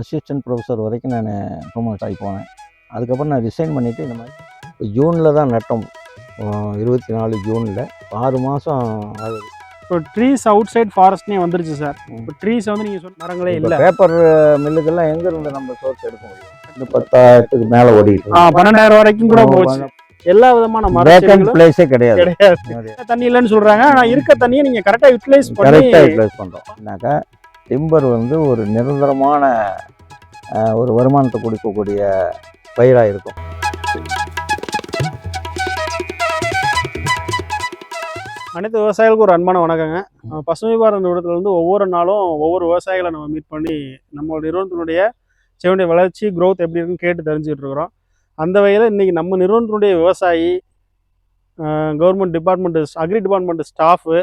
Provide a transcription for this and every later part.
Assistant professor வரைக்கும் நான் promote ஆகி போனேன். அதுக்கப்புறம் நான் ரிசைன் பண்ணிவிட்டு இந்த மாதிரி இப்போ ஜூனில் தான் நட்டோம். இருபத்தி நாலு ஜூனில் ஆறு மாதம் ஆகுது. இப்போ ட்ரீஸ் அவுட் சைட் ஃபாரஸ்ட்னே வந்துருச்சு சார். இப்போ ட்ரீஸ் வந்து நீங்கள் சொன்ன மரங்களே இல்லை. பேப்பர் மில்லுக்கெல்லாம் எங்கேருந்து நம்ம சோர்ஸ் எடுக்க முடியும்? இந்த பத்தாயிரத்துக்கு மேலே ஓடிட்டு ஆ பன்னெண்டாயிரம் வரைக்கும் கூட போச்சு. எல்லா விதமான மர வேக்கன்ட் செடிகளும் பிளேஸே கிடையாது. கிடையாது. தண்ணி இல்லைன்னு சொல்றாங்க. ஆனா இருக்க தண்ணியை நீங்க கரெக்டா யூட்டிலைஸ் பண்ணி கரெக்டாக யூட்டிலைஸ் பண்ணுறோம் என்னக்கா டிம்பர் வந்து ஒரு நிரந்தரமான ஒரு வருமானத்தை கொடுக்கக்கூடிய பயிராக இருக்கும். அனைத்து விவசாயிகளுக்கும் ஒரு அன்பான வணக்கங்க. பசுமை பாரத நிறுவனத்துலேருந்து ஒவ்வொரு நாளும் ஒவ்வொரு விவசாயிகளை நம்ம மீட் பண்ணி நம்ம நிறுவனத்தினுடைய செவனுடைய வளர்ச்சி க்ரோத் எப்படி இருக்குன்னு கேட்டு தெரிஞ்சுக்கிட்டு இருக்கிறோம். அந்த வகையில் இன்றைக்கி நம்ம நிறுவனத்தினுடைய விவசாயி government department agri department staff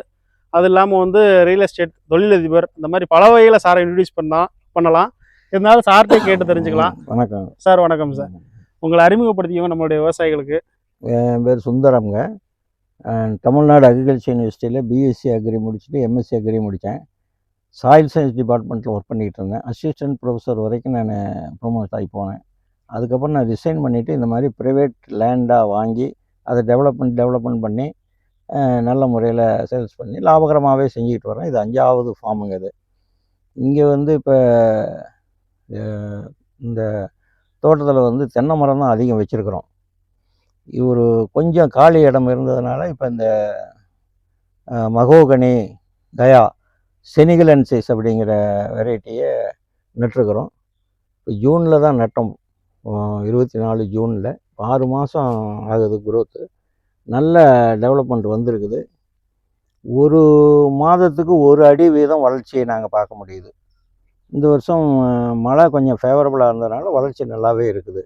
அது இல்லாமல் வந்து ரியல் எஸ்டேட் தொழிலதிபர் இந்த மாதிரி பல வகையில் சாரை இன்ட்ரடியூஸ் பண்ணலாம் பண்ணலாம். இருந்தாலும் சார்ட்டே கேட்டு தெரிஞ்சுக்கலாம். வணக்கம். சார் வணக்கம் சார். உங்களை அறிமுகப்படுத்திக்கோங்க நம்மளுடைய விவசாயிகளுக்கு. என் பேர் சுந்தரம்ங்க. தமிழ்நாடு அக்ரிகல்ச்சர் யூனிவர்சிட்டியில் பிஎஸ்சி அக்ரி முடிச்சுட்டு எம்எஸ்சி அக்ரி முடித்தேன். சாயில் சயின்ஸ் டிபார்ட்மெண்ட்டில் ஒர்க் பண்ணிக்கிட்டு இருந்தேன். அசிஸ்டன்ட் ப்ரொஃபஸர் வரைக்கும் நான் ப்ரொமோட் ஆகி போனேன். அதுக்கப்புறம் நான் ரிசைன் பண்ணிவிட்டு இந்த மாதிரி ப்ரைவேட் லேண்டாக வாங்கி அதை டெவலப்மெண்ட் டெவலப்மெண்ட் பண்ணி நல்ல முறையில் சேல்ஸ் பண்ணி லாபகரமாகவே செஞ்சுக்கிட்டு வரேன் இது அஞ்சாவது ஃபார்முங்க இது. இங்கே வந்து இப்போ இந்த தோட்டத்தில் வந்து தென்னை மரம் தான் அதிகம் வச்சுருக்குறோம். ஒரு கொஞ்சம் காலி இடம் இருந்ததுனால இப்போ இந்த மகோகனி கயா செனிகலன்சிஸ் அப்படிங்கிற வெரைட்டியை நட்டுருக்குறோம். இப்போ ஜூனில் தான் நட்டோம். இருபத்தி நாலு ஜூனில். ஆறு மாதம் ஆகுது குரோத்து நல்ல டெவலப்மெண்ட் வந்திருக்குது. ஒரு மாதத்துக்கு ஒரு அடி வீதம் வளர்ச்சியை நாங்கள் பார்க்க முடியுது. இந்த வருஷம் மழை கொஞ்சம் ஃபேவரபுளாக இருந்ததுனால வளர்ச்சி நல்லாவே இருக்குது.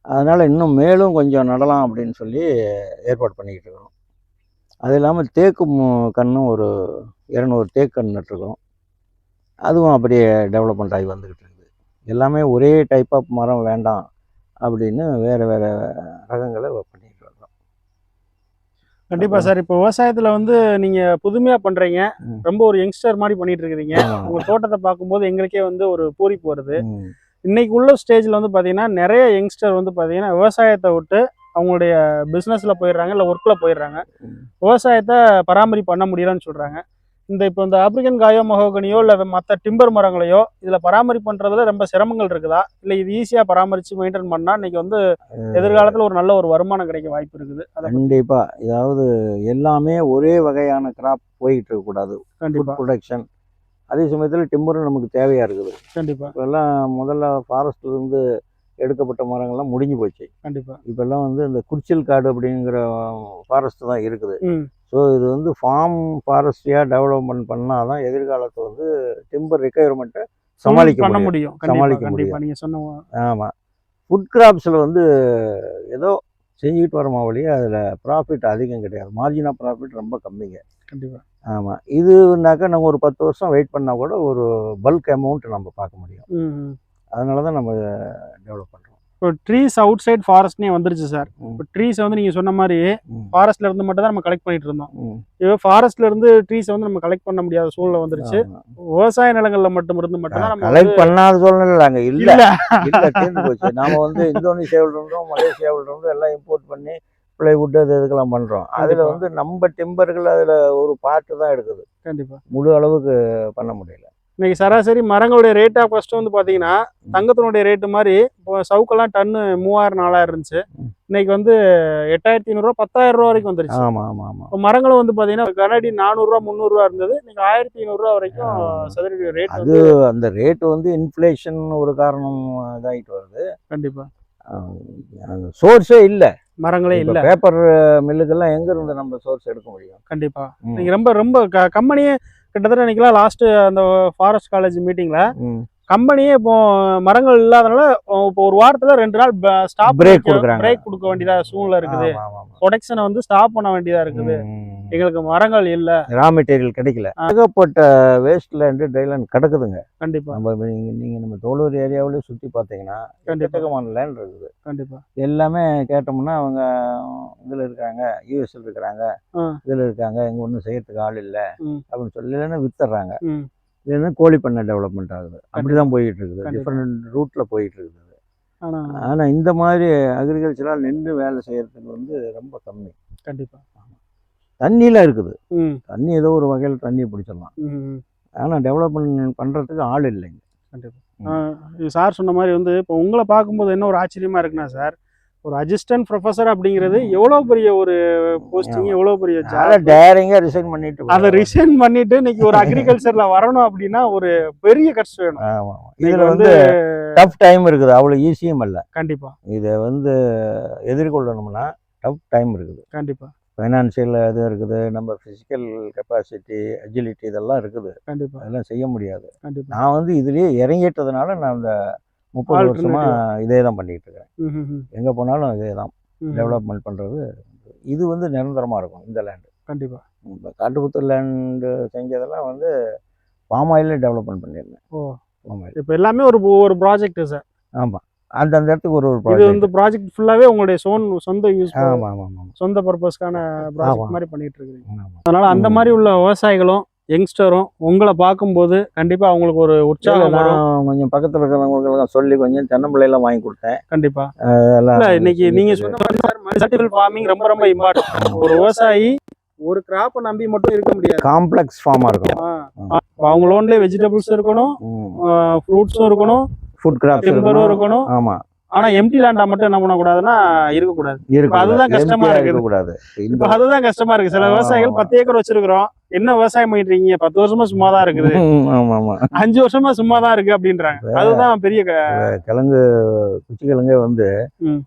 அதனால் இன்னும் மேலும் கொஞ்சம் நடலாம் அப்படின்னு சொல்லி ஏற்பாடு பண்ணிக்கிட்டு இருக்கிறோம் அது இல்லாமல் தேக்கு மு- கன்றும் ஒரு இரநூறு தேக்கு கன்று நட்டுருக்கோம். அதுவும் அப்படியே டெவலப்மெண்ட் ஆகி வந்துக்கிட்டு இருக்குது. எல்லாமே ஒரே டைப் ஆஃப் மரம் வேண்டாம் அப்படின்னு வேறு வேறு ரகங்களை பண்ணி கண்டிப்பா சார் இப்போ விவசாயத்துல வந்து நீங்க புதுமையா பண்றீங்க. ரொம்ப ஒரு யங்ஸ்டர் மாதிரி பண்ணிட்டு இருக்கிறீங்க. உங்க தோட்டத்தை பார்க்கும்போது எங்களுக்கே வந்து ஒரு பூரிப்பு வருது. இன்னைக்கு உள்ள ஸ்டேஜ்ல வந்து பாத்தீங்கன்னா நிறைய யங்ஸ்டர் வந்து பாத்தீங்கன்னா விவசாயத்தை விட்டு அவங்களுடைய பிசினஸ்ல போயிடுறாங்க இல்ல ஒர்க்ல போயிடுறாங்க. விவசாயத்தை பராமரி பண்ண முடியலன்னு சொல்றாங்க இந்த இப்போ இந்த ஆப்பிரிக்கன் காயோ மகோகனியோ இல்ல மற்ற டிம்பர் மரங்களையோ இதுல பராமரி பண்றதுல ரொம்ப சிரமங்கள் இருக்குதா? இல்ல இது ஈஸியா பராமரிச்சு மெயின்டைன் பண்ணா இன்னைக்கு வந்து எதிர்காலத்துல ஒரு நல்ல ஒரு வருமானம் கிடைக்க வாய்ப்பு இருக்குது. கண்டிப்பாக இதாவது எல்லாமே ஒரே வகையான கிராப் போயிட்டு இருக்கக்கூடாது ஃபுட் கண்டிப்பா. ப்ரொடக்ஷன் அதே சமயத்தில் டிம்பரும் நமக்கு தேவையாக இருக்குது. கண்டிப்பா. இப்போல்லாம் முதல்ல ஃபாரஸ்ட்ல இருந்து எடுக்கப்பட்ட மரங்கள்லாம் முடிஞ்சு போச்சு. கண்டிப்பா. இப்போல்லாம் வந்து இந்த குறிச்சில் காடு அப்படிங்கிற ஃபாரஸ்ட் தான் இருக்குது. ஸோ இது வந்து ஃபார்ம் ஃபாரஸ்டியாக டெவலப்மெண்ட் பண்ணால் தான் எதிர்காலத்தில் வந்து டிம்பர் ரெக்குயர்மெண்ட்டை சமாளிக்க பண்ண முடியும். முடியும். சமாளிக்க கண்டிப்பா. நீங்க சொன்ன ஆமாம் ஃபுட் கிராப்ஸில் வந்து ஏதோ செஞ்சுக்கிட்டு வரமா வழியே அதில் ப்ராஃபிட் அதிகம் கிடையாது. மார்ஜின் ஆஃப் ப்ராஃபிட் ரொம்ப கம்மிங்க. கண்டிப்பா. ஆமாம் இதுனாக்கா நம்ம ஒரு பத்து வருஷம் வெயிட் பண்ணால் கூட ஒரு பல்க் அமௌண்ட் நம்ம பார்க்க முடியும். அதனால தான் நம்ம டெவலப் பண்ணுறோம் இப்போ ட்ரீஸ் அவுட் சைட் ஃபாரஸ்ட்னே வந்துருச்சு சார் இப்போ ட்ரீஸ் வந்து நீங்க சொன்ன மாதிரி ஃபாரஸ்ட்ல இருந்து மட்டும் தான் நம்ம கலெக்ட் பண்ணிட்டு இருந்தோம். இப்போ ஃபாரஸ்ட்ல இருந்து ட்ரீஸ் வந்து நம்ம கலெக்ட் பண்ண முடியாத சூழ்நிலை வந்துருச்சு. விவசாய நிலங்கள்ல மட்டும் இருந்து மட்டும் தான் நம்ம கலெக்ட் பண்ணாத சூழ்நிலை அங்கே இல்லை. இல்ல. இல்லை தீர்ந்து போச்சு. நாம வந்து இந்தோனேஷியாவில் இருந்தோம் மலேசியாவில் இருந்தோம் எல்லாம் இம்போர்ட் பண்ணி பிளைவுட் அது இதுக்கெல்லாம் பண்ணுறோம் அதில். வந்து நம்ம டிம்பர்கள் அதில் ஒரு பார்ட்டு தான் எடுக்குது. கண்டிப்பா. முழு அளவுக்கு பண்ண முடியல. இன்னைக்கு சராசரி மரங்களுடைய ரேட் ஆஃப் ஃபர்ஸ்ட் வந்து பாத்தீங்கன்னா தங்கத்தினுடைய ரேட்டு மாதிரி இப்போ சவுக்கெல்லாம் டன்னு மூவாயிரம் நாலாயிரம் இருந்துச்சு. இன்னைக்கு வந்து எட்டாயிரத்தி ஐநூறுரூவா பத்தாயிரம் ரூபா வரைக்கும் வந்துருச்சு. ஆமாம் ஆமாம் ஆமாம் இப்போ மரங்களும் வந்து பாத்தீங்கன்னா கனடி நானூறுரூவா முந்நூறுரூவா இருந்தது. இன்னைக்கு ஆயிரத்தி ஐநூறுரூவா வரைக்கும். சதுரடி ரேட் அது அந்த ரேட்டு வந்து இன்ஃப்ளேஷன் ஒரு காரணம் இதாகிட்டு வருது. கண்டிப்பா. சோர்ஸே இல்லை. மரங்களே இல்ல. பேப்பர் மில்லுக்கெல்லாம் எங்க இருந்து நம்ம சோர்ஸ் எடுக்க முடியும்? கண்டிப்பா. ம். நீங்க ரொம்ப ரொம்ப க- கம்பெனியே கிட்டத்தட்ட நினைக்கலாம் லாஸ்ட் அந்த ஃபாரஸ்ட் காலேஜ் மீட்டிங்ல கம்பெனியே இப்போ மரங்கள் இல்லாதனால இப்போ ஒரு வாரத்துல ரெண்டு நாள் ஸ்டாப் Break கொடுக்குறாங்க. பிரேக் கொடுக்க வேண்டியதா சூழ்நிலை இருக்குது. ப்ரொடக்ஷனை வந்து ஸ்டாப் பண்ண வேண்டியதா இருக்குது. எங்களுக்கு மரங்கள் இல்ல. ரா மெட்டீரியல் கிடைக்கல. ஏகப்பட்ட வேஸ்ட் லேண்டு ட்ரைலேண்ட் கிடக்குதுங்க. கண்டிப்பா. நம்ம நீங்க நம்ம தோலூர் ஏரியாவிலேயே சுற்றி பார்த்தீங்கன்னா கண்டிப்பா. எக்கச்சக்கமான லேண்ட் இருக்குது. கண்டிப்பா. எல்லாமே கேட்டோம்னா அவங்க இதில் இருக்காங்க யூஎஸ்ல இருக்கிறாங்க. இதில் இருக்காங்க இங்கே ஒன்றும் செய்யறதுக்கு ஆள் இல்லை. அப்படின்னு சொல்லி இல்லைன்னா வித்துடுறாங்க ம். இல்லைன்னா கோழி பண்ணை டெவலப்மெண்ட் ஆகுது. அப்படிதான் போயிட்டு இருக்குது கண்டிப்பா. டிஃப்ரெண்ட் ரூட்ல போயிட்டு இருக்குது ஆனா ஆனா இந்த மாதிரி அக்ரிகல்ச்சரால் நின்று வேலை செய்யறதுக்கு வந்து ரொம்ப கம்மி. கண்டிப்பா. தண்ணியில இருக்குது. தண்ணி ஏதோ ஒரு வகையில் தண்ணியை பிடிச்சிடலாம். ம், ம். ஆனா டெவலப்மெண்ட் பண்றதுக்கு ஆள் இல்லைங்க. கண்டிப்பா. ம். ஆஹ் இது சார் சொன்ன மாதிரி வந்து இப்போ உங்களை பார்க்கும்போது என்ன ஒரு ஆச்சரியமா இருக்குன்னா சார் ஒரு அசிஸ்டன்ட் ப்ரொஃபஸர் அப்படிங்கிறது எவ்வளோ பெரிய ஒரு போஸ்டிங் எவ்வளோ பெரிய அதை ஜாப் டேரிங்கா ரிசைன் பண்ணிட்டு அதை ரிசைன் பண்ணிட்டு இன்னைக்கு ஒரு அக்ரிகல்ச்சர்ல வரணும் அப்படின்னா ஒரு பெரிய கஷ்டம் வேணும். ஆமா ஆமா. இன்னைக்கு இதுல வந்து டஃப் டைம் இருக்குது. அவ்வளவு ஈஸியும் இல்லை கண்டிப்பா. இதை வந்து எதிர்கொள்ளணும்னா டஃப் டைம் இருக்குது. கண்டிப்பா. ஃபைனான்சியல் இது இருக்குது. நம்ம ஃபிசிக்கல் கெப்பாசிட்டி அஜிலிட்டி இதெல்லாம் இருக்குது. கண்டிப்பா. அதெல்லாம் செய்ய முடியாது. நான் வந்து இதுலயே இறங்கிட்டதுனால நான் இந்த முப்பது வருஷமா இதே தான் ம், ம், எங்க போனாலும் இதே தான். டெவலப்மெண்ட் பண்றது இது வந்து நிரந்தரமா இருக்கும் இந்த லேண்டு கண்டிப்பா. இப்போ காட்டுப்புத்தூர் லேண்டு செஞ்சதெல்லாம் வந்து பாம் ஆயிலே டெவலப்மெண்ட் பண்ணியிருந்தேன். ஓ. பாம் ஆயில் இப்போ எல்லாமே ஒரு ஒரு ப்ராஜெக்ட் சார் ஆமாம் அந்தந்த இடத்துக்கு ஒரு ஒரு இது ப்ராஜெக்ட் வந்து ப்ராஜெக்ட் ஃபுல்லாவே உங்களுடைய சோன் சொந்த யூஸ் ஆமாம் ஆமாம் சொந்த பர்பஸ்க்கான ப்ராஜெக்ட். மாதிரி பண்ணிட்டு இருக்கீங்க ஆமாம் அதனால அந்த. மாதிரி உள்ள விவசாயிகளும் யங்ஸ்டரும் உங்களை பார்க்கும்போது கண்டிப்பா அவங்களுக்கு ஒரு உற்சாகம் வரும். கொஞ்சம் பக்கத்தில் இருக்கிறவங்களுக்கெல்லாம் சொல்லி கொஞ்சம் தென்னம்பிள்ளையெல்லாம் வாங்கி கொடுத்தேன். கண்டிப்பா. அதெல்லாம் இல்ல இன்னைக்கு நீங்க சொன்ன ஃபார்மிங் ரொம்ப ரொம்ப இம்பார்ட்டன்ட் ஒரு விவசாயி ஒரு கிராப்பை நம்பி மட்டும் இருக்க முடியாது. காம்ப்ளெக்ஸ் ஃபார்மாக இருக்கும். அவங்க லோன்லயே வெஜிடபிள்ஸ் இருக்கணும் ஃப்ரூட்ஸும் இருக்கணும் ஃபுட் கிராப்ஸ் இருக்கணும். ஆமா. ஆனா எம்டி லேண்டா மட்டும் என்ன பண்ணக்கூடாதுன்னா இருக்கக்கூடாது. இருக்கு அதுதான் கஷ்டமா இருக்குது. அதுதான் கஷ்டமா இருக்கு. சில விவசாயிகள். பத்து ஏக்கர் வச்சிருக்கிறோம். என்ன விவசாயம் பண்ணிட்டு இருக்கீங்க பத்து வருஷமா சும்மா தான் இருக்குது. ஆமா ஆமா அஞ்சு வருஷமா சும்மா தான் இருக்கு அப்படின்றாங்க. அதுதான் பெரிய கிழங்கு குச்சி கிழங்கே வந்து.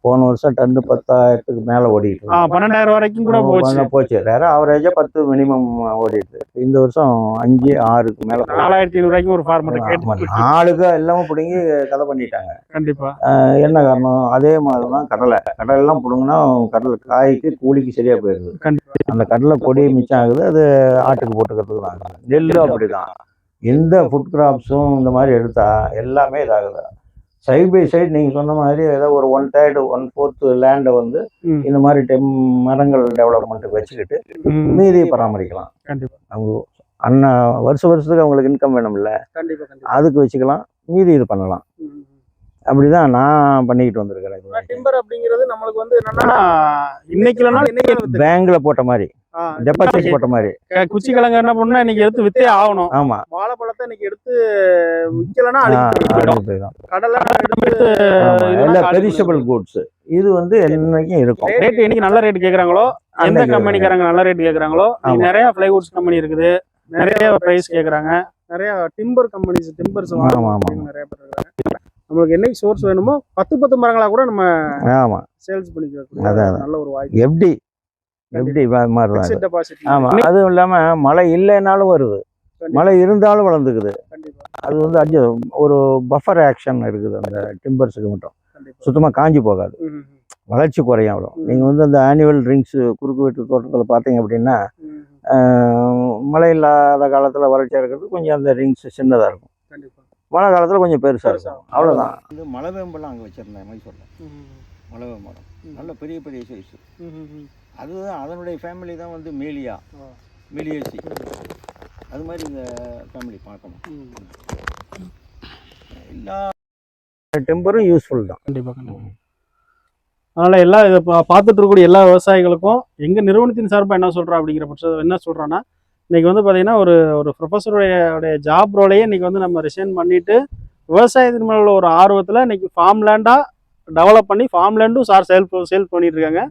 போன வருஷம் டன்னு பத்தாயிரத்துக்கு மேல ஓடிட்டு பன்னெண்டாயிரம் வரைக்கும் கூட போச்சு. போச்சு. வேற ஆவரேஜா பத்து மினிமம் ஓடிட்டு இந்த வருஷம் அஞ்சு ஆறுக்கு மேல. நாலாயிரத்தி ஐநூறு வரைக்கும் ஒரு கேட்டு ஆளுக்கு எல்லாமே பிடுங்கி கதை பண்ணிட்டாங்க. கண்டிப்பா. என்ன காரணம்? அதே மாதிரி தான் கடலை. கடலை எல்லாம் பிடுங்கினா கடலை காய்க்கு கூலிக்கு சரியா போயிருது அந்த கடலை பொடி மிச்சம் ஆகுது அது ஆட்டுக்கு போட்டுக்கிறதுக்கு தான். நெல்லும் அப்படிதான். எந்த ஃபுட் கிராப்ஸும் இந்த மாதிரி எடுத்தா எல்லாமே இதாகுது. சைடு பை சைடு நீங்க சொன்ன மாதிரி ஏதோ ஒரு ஒன் தேர்டு ஒன் ஃபோர்த் லேண்டை வந்து. இந்த மாதிரி டெம் மரங்கள் டெவலப்மெண்ட்டுக்கு வச்சுக்கிட்டு மீதியை பராமரிக்கலாம். அவங்க அண்ணா வருஷ வருஷத்துக்கு அவங்களுக்கு இன்கம் வேணும்ல? அதுக்கு வச்சுக்கலாம். மீதி இது பண்ணலாம். அப்படிதான் நான் பண்ணிக்கிட்டு வந்திருக்கிறேன். டிம்பர் அப்படிங்கிறது நம்மளுக்கு வந்து என்னன்னா இன்னைக்கு இன்னைக்கு பேங்க்ல போட்ட மாதிரி டெபாசிட் போட்ட மாதிரி. குச்சி கிழங்கு என்ன பண்ணா இன்னைக்கு எடுத்து வித்தே ஆகணும். ஆமா. வாழைப்பழத்தை இன்னைக்கு எடுத்து விற்கலன்னா. கடலை எல்லாம் பெரிஷபிள் கூட்ஸ் இது வந்து என்னைக்கும் இருக்கும். ரேட் என்னைக்கு நல்ல ரேட் கேக்குறாங்களோ? எந்த அன்னைக்கு கம்பெனிக்காரங்க நல்ல ரேட் கேக்குறாங்களோ. நிறைய பிளைவுட்ஸ் கம்பெனி இருக்குது. நிறைய பிரைஸ் கேக்குறாங்க. நிறைய டிம்பர் கம்பெனிஸ் டிம்பர்ஸ். நிறைய பேர் இருக்காங்க நம்மளுக்கு என்னைக்கு சோர்ஸ் வேணுமோ பத்து பத்து மரங்களா கூட நம்ம ஆமா. சேல்ஸ் பண்ணிக்கிறோம் அதான். நல்ல ஒரு வாய்ப்பு. எப்படி எப்படி மாதிரி தான் Fixed இது. deposit. ஆமா அதுவும் இல்லாம மழை இல்லைனாலும் வருது. மழை இருந்தாலும் வளர்ந்துக்குது. அது வந்து அட்ஜ ஒரு பஃபர் ஆக்ஷன் இருக்குது அந்த டிம்பர்ஸுக்கு மட்டும். கண்டிப்பா. சுத்தமா காஞ்சி போகாது. வளர்ச்சி குறையும் அவ்வளோ ம். நீங்க வந்து அந்த ஆனுவல் ட்ரிங்க்ஸ் குறுக்கு வெட்டு தோட்டத்தில் பார்த்தீங்க அப்படின்னா மழை இல்லாத காலத்தில் வறட்சியாக இருக்கிறது கொஞ்சம் அந்த ரிங்ஸ் சின்னதாக இருக்கும். மழை காலத்தில் கொஞ்சம் பெருசாக பெருசா இருக்கும். அவ்வளோதான் இது மலை வேம்பெல்லாம் அங்கே வச்சுருந்தேன் மைசூரில் மலை வேம்பரம். நல்ல பெரிய பெரிய சைஸ். அதுதான் அதனுடைய ஃபேமிலி தான் வந்து மேலியா. மேலியேசி அது மாதிரி இந்த ஃபேமிலி பார்க்கணும். எல்லா டெம்பரும் யூஸ்ஃபுல் தான். கண்டிப்பா கண்டிப்பா. அதனால எல்லா இதை பா- பார்த்துட்டு இருக்கக்கூடிய எல்லா விவசாயிகளுக்கும் எங்க நிறுவனத்தின் சார்பாக என்ன சொல்றோம் அப்படிங்கிற பட்சம் என்ன சொல்றோன்னா இன்னைக்கு வந்து பார்த்திங்கன்னா ஒரு ஒரு ப்ரொஃபஸருடைய ஜாப் ரோலையே இன்னைக்கு வந்து நம்ம ரிசைன் பண்ணிவிட்டு விவசாயத்தின் மேல உள்ள ஒரு ஆர்வத்தில் இன்னைக்கு ஃபார்ம் லேண்டாக டெவலப் பண்ணி ஃபார்ம் லேண்டும் சார் சேல் சேல் பண்ணிட்டு இருக்காங்க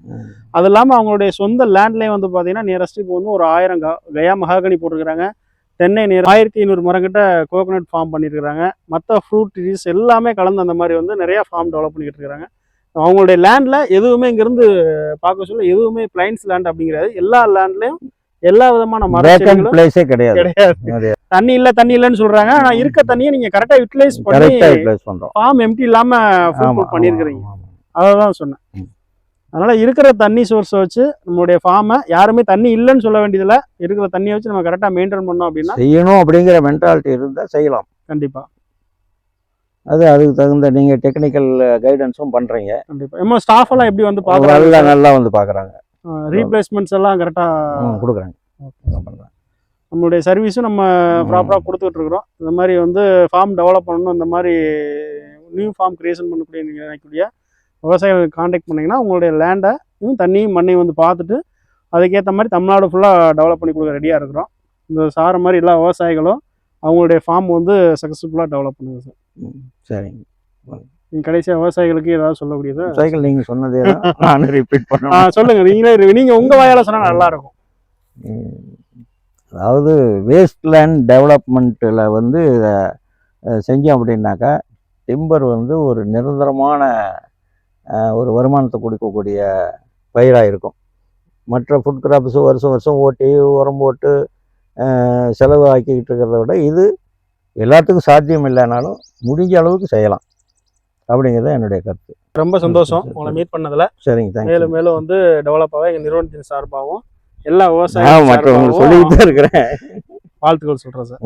அது இல்லாமல் அவங்களுடைய சொந்த லேண்ட்லேயே வந்து பார்த்தீங்கன்னா நியரஸ்ட் இப்போ வந்து ஒரு ஆயிரம் க கயா மகாகனி போட்டிருக்கிறாங்க. தென்னை நேரம் ஆயிரத்தி ஐநூறு மரங்கிட்ட கோகோனட் ஃபார்ம் பண்ணியிருக்கிறாங்க மற்ற ஃப்ரூட் ட்ரீஸ் எல்லாமே கலந்து அந்த மாதிரி வந்து நிறைய ஃபார்ம் டெவலப் பண்ணிக்கிட்டு இருக்கிறாங்க அவங்களுடைய லேண்டில் எதுவுமே இங்கேருந்து பார்க்க சொல்ல எதுவுமே பிளைன்ஸ் லேண்ட் அப்படிங்கிறது. எல்லா லேண்ட்லேயும் எல்லா விதமான மர வேக்கன்ட் செடிகளும் பிளேஸே கிடையாது. கிடையாது. தண்ணி இல்லை தண்ணி இல்லைன்னு சொல்றாங்க. ஆனால் இருக்க தண்ணியை நீங்கள் கரெக்டாக யூட்டிலைஸ் பண்ணி யூட்டிலைஸ் பண்ணுறோம் ஃபார்ம் எம்டி இல்லாமல் ஃபுல் பண்ணியிருக்கிறீங்க அதை தான் சொன்னேன். அதனால இருக்கிற தண்ணி சோர்ஸை வச்சு நம்மளுடைய ஃபார்மை யாருமே தண்ணி இல்லைன்னு சொல்ல வேண்டியதில்ல. இருக்கிற தண்ணியை வச்சு நம்ம கரெக்டாக மெயின்டைன் பண்ணோம் அப்படின்னா செய்யணும் அப்படிங்கிற மென்டாலிட்டி இருந்தால் செய்யலாம். கண்டிப்பா. அது அதுக்கு தகுந்த நீங்கள் டெக்னிக்கல் கைடன்ஸும் பண்ணுறீங்க கண்டிப்பா. நம்ம ஸ்டாஃப் எல்லாம் எப்படி வந்து பார்க்குறாங்க? நல்லா வந்து பார்க்குறாங்க. ரீப்ளேஸ்மெண்ட்ஸ் எல்லாம் கரெக்டாக கொடுக்குறாங்க. நம்மளுடைய சர்வீஸும் நம்ம ப்ராப்பராக கொடுத்துட்டு இருக்கிறோம் இந்த மாதிரி வந்து ஃபார்ம் டெவலப் பண்ணணும். இந்த மாதிரி நியூ ஃபார்ம் கிரியேஷன் பண்ணக்கூடிய நீங்கள் நினைக்கக்கூடிய விவசாயிகள் காண்டாக்ட் பண்ணிங்கன்னா உங்களுடைய லேண்டை தண்ணியும் மண்ணையும் வந்து பார்த்துட்டு அதுக்கேற்ற மாதிரி தமிழ்நாடு ஃபுல்லாக டெவலப் பண்ணி கொடுக்க ரெடியாக இருக்கிறோம். இந்த சார மாதிரி எல்லா விவசாயிகளும் அவங்களுடைய ஃபார்ம் வந்து சக்ஸஸ்ஃபுல்லாக டெவலப் பண்ணுங்க சார் ம், சரிங்க. கடைசியாக விவசாயிகளுக்கு ஏதாவது சொல்லக்கூடியது? சைக்கிள் நீங்கள் சொன்னதே தான் நானும் ரிப்பீட் ஆ பண்ணேன் சொல்லுங்க. நீங்களே நீங்கள் உங்கள் வாயால் சொன்னால் நல்லா இருக்கும் ம். அதாவது வேஸ்ட் லேண்ட் டெவலப்மெண்ட்டில் வந்து இதை அஹ், செஞ்சோம் அப்படின்னாக்கா டிம்பர் வந்து ஒரு நிரந்தரமான அஹ், ஒரு வருமானத்தை கொடுக்கக்கூடிய பயிராக இருக்கும் மற்ற ஃபுட் கிராப்ஸ் வருஷம் வருஷம் ஓட்டி உரம் போட்டு அஹ், செலவு ஆக்கிக்கிட்டு இருக்கிறத விட இது எல்லாத்துக்கும் சாத்தியம் இல்லைனாலும் முடிஞ்ச அளவுக்கு செய்யலாம். அப்படிங்கிறது என்னுடைய கருத்து. ரொம்ப சந்தோஷம் உங்களை. மீட் பண்ணதில். சரிங்க தேங்க்யூ மேலும் மேலும் வந்து டெவலப் ஆக எங்கள் நிறுவனத்தின் சார்பாகவும் எல்லா நான் விவசாயிகள் மற்றவங்களுக்கு சொல்லிக்கிட்டு இருக்கிறேன். வாழ்த்துக்கள் சொல்கிறேன் சார்